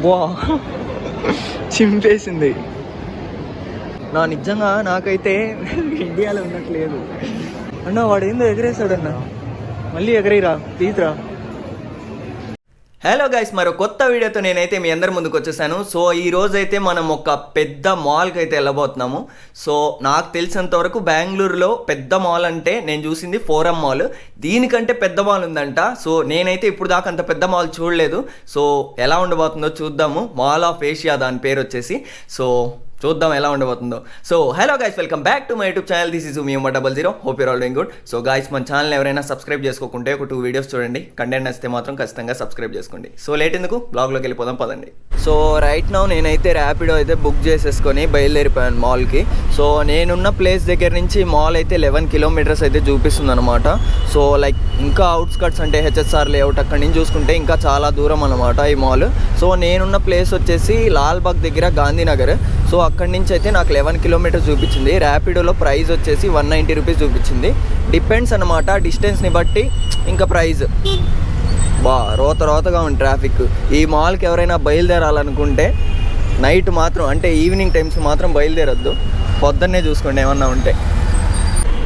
అబ్బా. చింపేసింది. నా నిజంగా నాకైతే ఇండియాలో ఉన్నట్లేదు. అన్న వాడు ఏందో ఎగరేసాడన్న మళ్ళీ ఎగరేరా తీతురా హలో గైస్ మరో కొత్త వీడియోతో నేనైతే మీ అందరి ముందుకు వచ్చేసాను. సో ఈ రోజు అయితే మనం ఒక పెద్ద మాల్కి అయితే వెళ్ళబోతున్నాము. సో నాకు తెలిసినంత వరకు బెంగళూరులో పెద్ద మాల్ అంటే నేను చూసింది ఫోరం మాల్ దీనికంటే పెద్ద మాల్ ఉందంట. సో నేనైతే ఇప్పుడు దాకా అంత పెద్ద మాల్ చూడలేదు. సో ఎలా ఉండబోతుందో చూద్దాము. మాల్ ఆఫ్ ఏషియా దాని పేరు వచ్చేసి. సో చూద్దాం ఎలా ఉండబోతుందో. So hello guys welcome back to my YouTube channel this is me double zero hope you're all doing good so guys మన ఛానల్ ఎవరైనా సబ్స్క్రైబ్ చేసుకోకుంటే ఒక టూ వీడియోస్ చూడండి. కంటెంట్ నచ్చితే మాత్రం ఖచ్చితంగా సబ్స్క్రైబ్ చేసుకోండి. సో లేట్ ఎందుకు? బ్లాగ్లోకి వెళ్ళిపోదాం పదండి. సో రైట్ నౌ నేనైతే ర్యాపిడో అయితే బుక్ చేసేసుకొని బయలుదేరిపోయాను మాల్కి సో నేనున్న ప్లేస్ దగ్గర నుంచి మాల్ అయితే లెవెన్ కిలోమీటర్స్ అయితే చూపిస్తుంది అనమాట సో లైక్ ఇంకా అవుట్స్కట్స్ అంటే హెచ్ఎస్ఆర్ లేఅవుట్ అక్కడి నుంచి చూసుకుంటే ఇంకా చాలా దూరం అనమాట ఈ మాల్ సో నేనున్న ప్లేస్ వచ్చేసి లాల్బాగ్ దగ్గర గాంధీనగర్. సో అక్కడి నుంచి అయితే నాకు లెవెన్ కిలోమీటర్స్ చూపించింది. ర్యాపిడోలో ప్రైస్ వచ్చేసి వన్ నైంటీ రూపీస్ చూపించింది. డిపెండ్స్ అనమాట డిస్టెన్స్ని బట్టి ఇంకా ప్రైస్ బా రోత రోతగా ఉంది ట్రాఫిక్ ఈ మాల్కి ఎవరైనా బయలుదేరాలనుకుంటే నైట్ మాత్రం అంటే ఈవినింగ్ టైమ్స్ మాత్రం బయలుదేరొద్దు. పొద్దున్నే చూసుకోండి ఏమన్నా ఉంటే.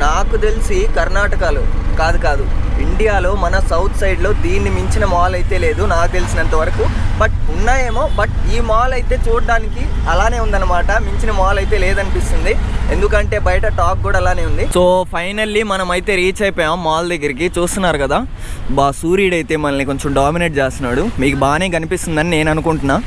నాకు తెలిసి కర్ణాటకలో కాదు కాదు. ఇండియాలో మన సౌత్ సైడ్లో దీన్ని మించిన మాల్ అయితే లేదు నాకు తెలిసినంత వరకు. బట్ ఉన్నాయేమో బట్ ఈ మాల్ అయితే చూడడానికి అలానే ఉందన్నమాట. మించిన మాల్ అయితే లేదనిపిస్తుంది. ఎందుకంటే బయట టాక్ కూడా అలానే ఉంది. సో ఫైనల్లీ మనం అయితే రీచ్ అయిపోయాం మాల్ దగ్గరికి. చూస్తున్నారు కదా బా సూర్యుడు అయితే మనల్ని కొంచెం డామినేట్ చేస్తున్నాడు. మీకు బాగానే కనిపిస్తుందని నేను అనుకుంటున్నా.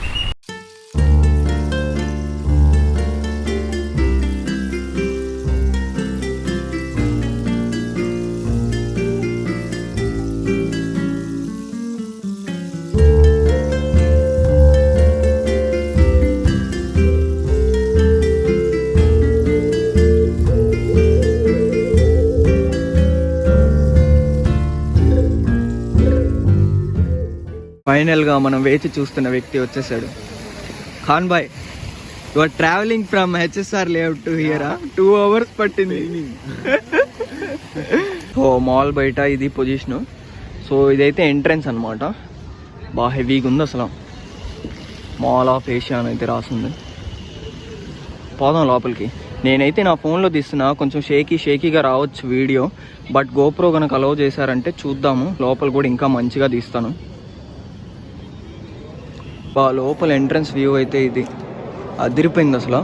ఫైనల్గా మనం వేచి చూస్తున్న వ్యక్తి వచ్చేసాడు. Khan bye your travelling from HSR layout to హియరా two hours పట్టింది. సో మాల్ బయట ఇది పొజిషను. సో ఇదైతే ఎంట్రన్స్ అనమాట బాగా హెవీగా ఉంది అసలు. మాల్ ఆఫ్ ఏషియా అని అయితే రాసింది. పోదాం లోపలికి. నేనైతే నా ఫోన్లో తీస్తున్నా. కొంచెం షేకీ షేకీగా రావచ్చు వీడియో. బట్ గోప్రో కనుక అలౌ చేశారంటే చూద్దాము. లోపల కూడా ఇంకా మంచిగా తీస్తాను. బా లోపల ఎంట్రన్స్ వ్యూ అయితే ఇది. అదిరిపోయింది అసలు.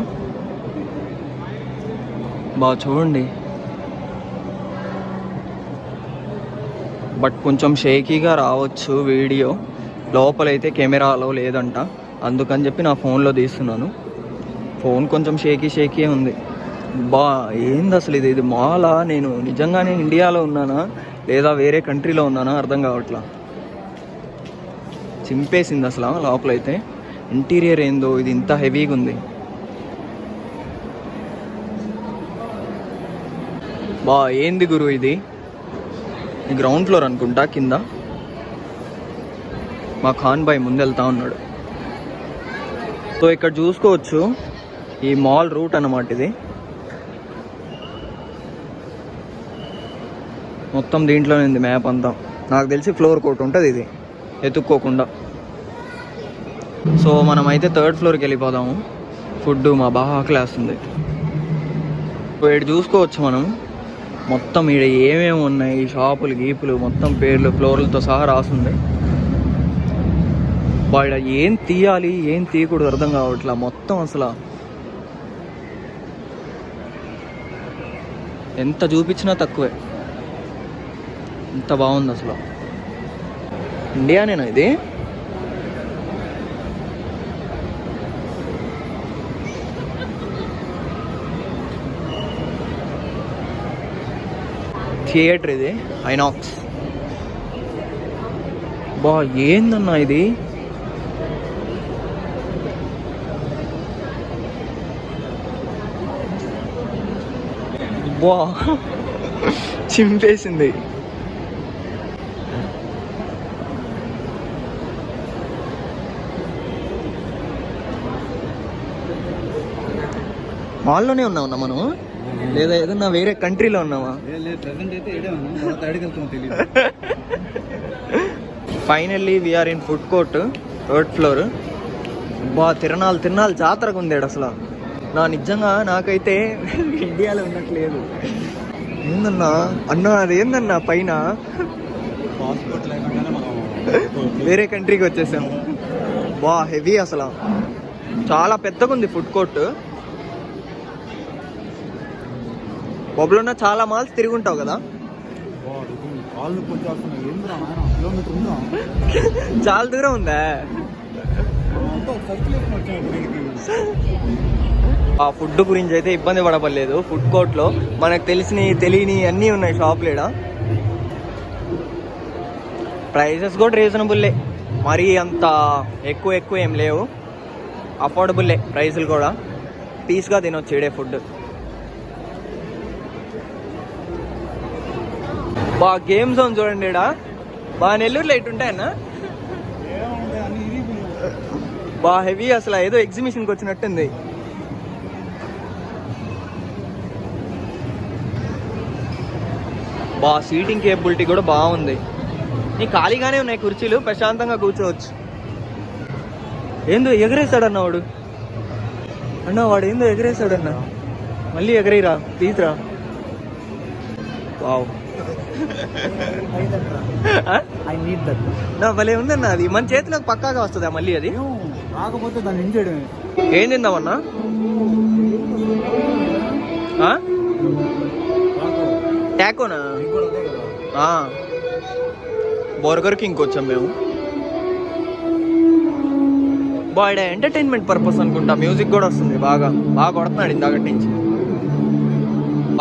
బా చూడండి. బట్ కొంచెం షేకీగా రావచ్చు వీడియో. లోపలైతే కెమెరా అలో లేదంట. అందుకని చెప్పి నా ఫోన్లో తీస్తున్నాను. ఫోన్ కొంచెం షేకీ షేకీ ఉంది. బా ఏంది అసలు ఇది? ఇది మాలా? నేను నిజంగానే ఇండియాలో ఉన్నానా? లేదా వేరే కంట్రీలో ఉన్నానా? అర్థం కావట్లా. చింపేసింది అసలు లోపలైతే. ఇంటీరియర్ ఏందో ఇది ఇంత హెవీగా ఉంది. బా ఏంది గురు ఇది? గ్రౌండ్ ఫ్లోర్ అనుకుంటా కింద. మా ఖాన్ బాయ్ ముందు వెళ్తా ఉన్నాడు. సో ఇక్కడ చూసుకోవచ్చు ఈ మాల్ రూట్ అన్నమాట ఇది. మొత్తం దీంట్లోనే ఉంది మ్యాప్ అంతా. నాకు తెలిసి ఫ్లోర్ కోట్ ఉంటుంది ఇది. ఎత్తుక్కోకుండా. సో మనం అయితే థర్డ్ ఫ్లోర్కి వెళ్ళిపోదాము. ఫుడ్ మా బాగా క్లాస్ ఉంది చూసుకోవచ్చు మనం. మొత్తం ఈడ ఏమేమి ఉన్నాయి షాపులు గీపులు మొత్తం పేర్లు ఫ్లోర్లతో సహా రాస్తుంది వాడ ఏం తీయాలి ఏం తీయకూడదు అర్థం కావట్లా? మొత్తం అసలు. ఎంత చూపించినా తక్కువే. ఎంత బాగుంది అసలు. ఇండియానేనా ఇది. థియేటర్ ఇది ఐనాక్స్. బా ఏందన్నా ఇది? బా చింపేసింది. మాల్లోనే ఉన్నామన్నా మనం లేదా ఏదన్నా వేరే కంట్రీలో ఉన్నామా finally we're in food court third floor బా తిరణాలు తిరణాలు జాతరకు ఉంది అసలు? నా నిజంగా నాకైతే ఇండియాలో ఉన్నట్లేదు ఏందన్నా? అన్నా పైన? పాస్పోర్ట్ లేకుండానే మనం వేరే కంట్రీకి వచ్చేసాం. బా హెవీ అసలు. చాలా పెద్దగా ఉంది ఫుడ్ కోర్ట్ బొబ్బులున్న చాలా మాల్స్ తిరిగి ఉంటావు కదా? చాలా దూరం ఉందా? ఆ ఫుడ్ గురించి అయితే ఇబ్బంది పడపలేదు ఫుడ్ కోర్ట్లో మనకు తెలిసిన తెలియని అన్నీ ఉన్నాయి షాపులు ఈడ. ప్రైసెస్ కూడా రీజనబుల్లే. మరీ అంత ఎక్కువ ఎక్కువ ఏం లేవు. అఫోర్డబుల్లే ప్రైసులు కూడా. పీస్గా తినొచ్చు ఇడే ఫుడ్. బా గేమ్ జోన్ చూడండి బా నెల్లూరులో ఇటు ఉంటాయన్నా బా హెవీ అసలు ఏదో ఎగ్జిబిషన్కి వచ్చినట్టుంది. బా సీటింగ్ కేపబిలిటీ కూడా బాగుంది. నీ ఖాళీగానే ఉన్నాయి కుర్చీలు ప్రశాంతంగా కూర్చోవచ్చు. ఏందో ఎగరేస్తాడన్న వాడు. అన్న వాడు ఏందో ఎగరేస్తాడన్న మళ్ళీ ఎగరేరా తీద్రా వావ్. ఐ నీడ్ దట్ నా భలే ఉందన్న అది. మన చేతిలోకి పక్కాగా వస్తుందా మళ్ళీ అది? రాకపోతే దాన్ని ఏం చేయడమే? ఏం తిందామన్నా? ఆ. బర్గర్కి ఇంకొచ్చాం మేము. బాయ్ ఎంటర్టైన్మెంట్ పర్పస్ అనుకుంటా. మ్యూజిక్ కూడా వస్తుంది బాగా. బాగా కొడుతున్నాడు ఇందాకటి నుంచి.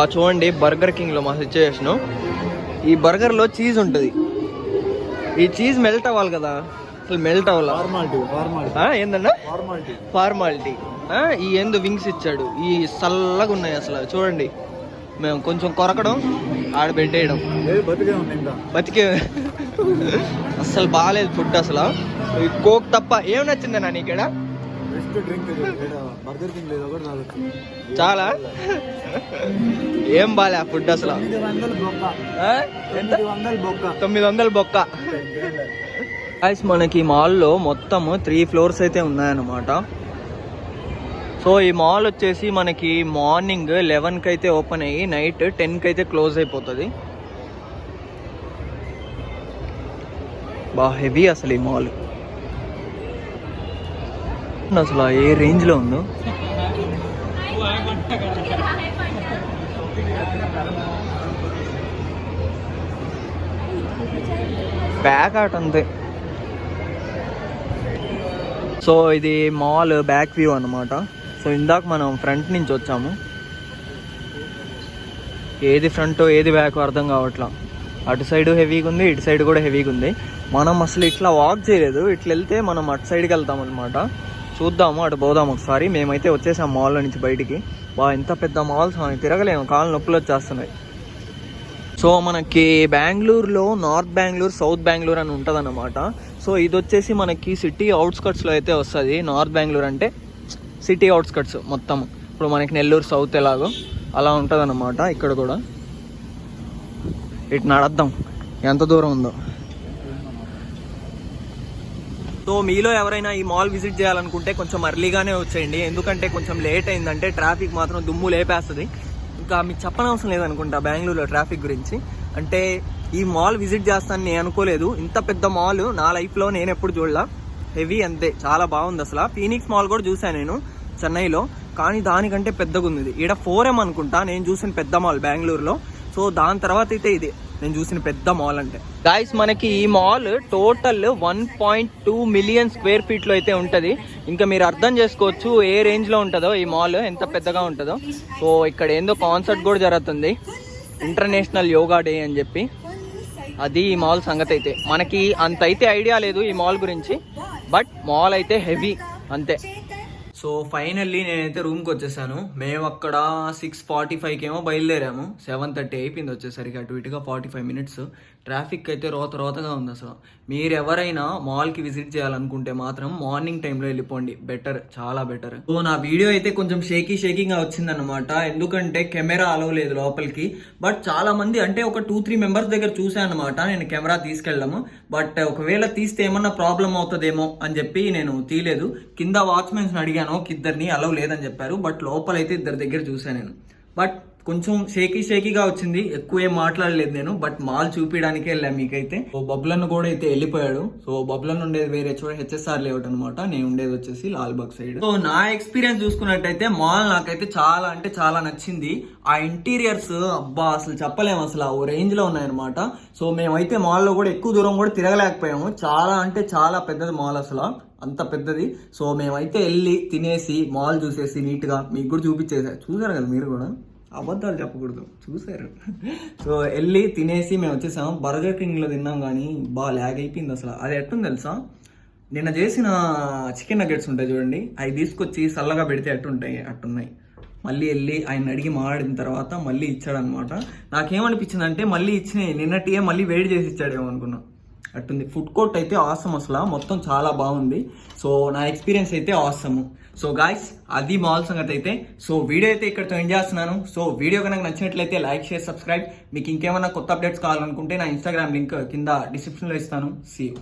ఆ చూడండి బర్గర్ కింగ్లో మా సిచ్యువేషను ఈ బర్గర్లో చీజ్ ఉంటుంది. ఈ చీజ్ మెల్ట్ అవ్వాలి కదా. అసలు మెల్ట్ అవ్వాలా? ఫార్మాలిటీ ఈ ఎందు వింగ్స్ ఇచ్చాడు. ఈ చల్లగా ఉన్నాయి అసలు చూడండి. మేము కొంచెం కొరకడం ఆడ పెట్టేయడం. బతికే అస్సలు బాగాలేదు ఫుడ్ అసలు. ఈ కోక్ తప్ప ఏం నచ్చిందన్నా నీకు ఇక్కడ బెస్ట్ డ్రింక్ బర్గర్ కింగ్ లేదు ఒకటి తాగొచ్చు చాలా? ఏం బాలే ఆ ఫుడ్ అసలు? తొమ్మిది వందలు బొక్క. గాయస్ మనకి మాల్లో మొత్తం త్రీ ఫ్లోర్స్ అయితే ఉన్నాయన్నమాట. సో ఈ మాల్ వచ్చేసి మనకి మార్నింగ్ లెవెన్కి అయితే ఓపెన్ అయ్యి నైట్ టెన్కి అయితే క్లోజ్ అయిపోతుంది. బా హెవీ అసలు ఈ మాల్. అసలు ఏ రేంజ్లో ఉందో? బ్యాక్ ఆట అంతే. సో ఇది మాల్ బ్యాక్ వ్యూ అన్నమాట. సో ఇందాక మనం ఫ్రంట్ నుంచి వచ్చాము. ఏది ఫ్రంట్ ఏది బ్యాక్ అర్థం కావట్లా. అటు సైడ్ హెవీగా ఉంది ఇటు సైడ్ కూడా హెవీగా ఉంది. మనం అసలు ఇట్లా వాక్ చేయలేదు. ఇట్లా వెళ్తే మనం అటు సైడ్కి వెళ్తాం అనమాట చూద్దాము అటు పోదాం ఒకసారి. మేమైతే వచ్చేసాం మాల్లో నుంచి బయటికి. బా ఎంత పెద్ద మాల్స్ మనకి తిరగలేము. కాళ్ళ నొప్పులు వచ్చేస్తున్నాయి. సో మనకి బెంగళూరులో నార్త్ బెంగళూరు సౌత్ బెంగళూరు అని ఉంటుంది అనమాట సో ఇది వచ్చేసి మనకి సిటీ అవుట్స్కట్స్లో అయితే వస్తుంది. నార్త్ బెంగళూరు అంటే సిటీ అవుట్స్కట్స్ మొత్తం. ఇప్పుడు మనకి నెల్లూరు సౌత్ ఎలాగో అలా ఉంటుందన్నమాట ఇక్కడ కూడా. ఇటు నడద్దాం. ఎంత దూరం ఉందో. సో మీలో ఎవరైనా ఈ మాల్ విజిట్ చేయాలనుకుంటే కొంచెం అర్లీగానే వచ్చేయండి. ఎందుకంటే కొంచెం లేట్ అయిందంటే ట్రాఫిక్ మాత్రం దుమ్ము లేపేస్తుంది. ఇంకా మీకు చెప్పనవసరం లేదనుకుంటా బెంగళూరులో ట్రాఫిక్ గురించి. అంటే ఈ మాల్ విజిట్ చేస్తానని నేను అనుకోలేదు. ఇంత పెద్ద మాల్ నా లైఫ్లో నేను ఎప్పుడు చూడలా. హెవీ అంతే. చాలా బాగుంది అసలు. ఫీనిక్స్ మాల్ కూడా చూశాను నేను చెన్నైలో. కానీ దానికంటే పెద్దగా ఉంది ఇది. ఈడ ఫోర్ ఎం అనుకుంటా. నేను చూసిన పెద్ద మాల్ బెంగళూరులో. సో దాని తర్వాత అయితే ఇది. నేను చూసిన పెద్ద మాల్ అంటే. గాయస్ మనకి ఈ mall total one point two million square ఫీట్లో అయితే ఉంటది. ఇంకా మీరు అర్థం చేసుకోవచ్చు ఏ రేంజ్లో ఉంటుందో ఈ మాల్ ఎంత పెద్దగా ఉంటుందో. సో ఇక్కడ ఏందో కాన్సర్ట్ కూడా జరుగుతుంది. ఇంటర్నేషనల్ యోగా డే అని చెప్పి. అది ఈ మాల్ సంగతి అయితే. మనకి అంత అయితే ఐడియా లేదు ఈ మాల్ గురించి. బట్ మాల్ అయితే హెవీ అంతే. సో ఫైనల్లీ నేనైతే రూమ్కి వచ్చేసాను. మేము అక్కడ సిక్స్ ఫార్టీ ఫైవ్కి ఏమో బయలుదేరాము. సెవెన్ థర్టీ అయిపోయింది వచ్చేసరికి అటు ఇటుగా ఫార్టీ ఫైవ్ మినిట్స్ ట్రాఫిక్ అయితే రోత రోతగా ఉంది అసలు. మీరు ఎవరైనా మాల్కి విజిట్ చేయాలనుకుంటే మాత్రం మార్నింగ్ టైంలో వెళ్ళిపోండి. బెటర్ చాలా బెటర్. సో నా వీడియో అయితే కొంచెం షేకీ షేకింగ్గా వచ్చిందనమాట ఎందుకంటే కెమెరా అలవ్ లేదు లోపలికి. బట్ చాలా మంది అంటే ఒక టూ త్రీ మెంబర్స్ దగ్గర చూసాను అనమాట నేను కెమెరా తీసుకెళ్ళాము. బట్ ఒకవేళ తీస్తే ఏమన్నా ప్రాబ్లం అవుతుందేమో అని చెప్పి నేను తీయలేదు. కింద వాచ్మెన్స్ని అడిగాను. ఇద్దరిని అలవ్ లేదని చెప్పారు. బట్ లోపలైతే ఇద్దరి దగ్గర చూసాను నేను. బట్ కొంచెం షేకీ షేకీగా వచ్చింది. ఎక్కువ ఏం మాట్లాడలేదు నేను బట్ మాల్ చూపించడానికే వెళ్ళాను మీకైతే. సో బబ్లన్ కూడా అయితే వెళ్ళిపోయాడు. సో బబ్లన్ ఉండేది వేరే చోట హెచ్ఎస్ఆర్ లేఅవుట్ అనమాట నేను ఉండేది వచ్చేసి లాల్బాగ్ సైడ్. సో నా ఎక్స్పీరియన్స్ చూసుకున్నట్టయితే మాల్ నాకైతే చాలా అంటే చాలా నచ్చింది. ఆ ఇంటీరియర్స్ అబ్బా అసలు చెప్పలేము అసలు. ఓ రేంజ్లో ఉన్నాయన్నమాట. సో మేమైతే మాల్లో కూడా ఎక్కువ దూరం కూడా తిరగలేకపోయాము. చాలా అంటే చాలా పెద్దది మాల్ అసలు. అంత పెద్దది. సో మేమైతే వెళ్ళి తినేసి మాల్ చూసేసి నీట్గా మీకు కూడా చూపించేసా. చూసారు కదా మీరు కూడా? అబద్ధాలు చెప్పకూడదు. చూసారు సో వెళ్ళి తినేసి మేము వచ్చేసాం. బర్గర్ కింగ్లో తిన్నాం కానీ బాగా ల్యాగ్ అయిపోయింది అసలు. అది ఎట్టుంది తెలుసా? నిన్న చేసిన చికెన్ నగెట్స్ ఉంటాయి చూడండి. అవి తీసుకొచ్చి చల్లగా పెడితే ఎట్టుంటాయి? అట్టున్నాయి. మళ్ళీ వెళ్ళి ఆయన అడిగి మాడిన తర్వాత మళ్ళీ ఇచ్చాడనమాట నాకేమనిపించింది అంటే మళ్ళీ ఇచ్చినాయి. నిన్నటియే మళ్ళీ వేడి చేసి ఇచ్చాడేమో అనుకున్నా. అట్టుంది. ఫుడ్ కోర్ట్ అయితే ఆసమ్ అసలు. మొత్తం చాలా బాగుంది. సో నా ఎక్స్పీరియన్స్ అయితే ఆసమ్ సో గాయస్ అది మాల్ సంగతి అయితే. సో వీడియో అయితే ఇక్కడతో ఎండ్ చేస్తున్నాను. సో వీడియో కనుక నచ్చినట్లయితే లైక్ షేర్ సబ్స్క్రైబ్ మీకు ఇంకేమైనా కొత్త అప్డేట్స్ కావాలనుకుంటే నా ఇన్స్టాగ్రామ్ లింక్ కింద డిస్క్రిప్షన్లో ఇస్తాను. See you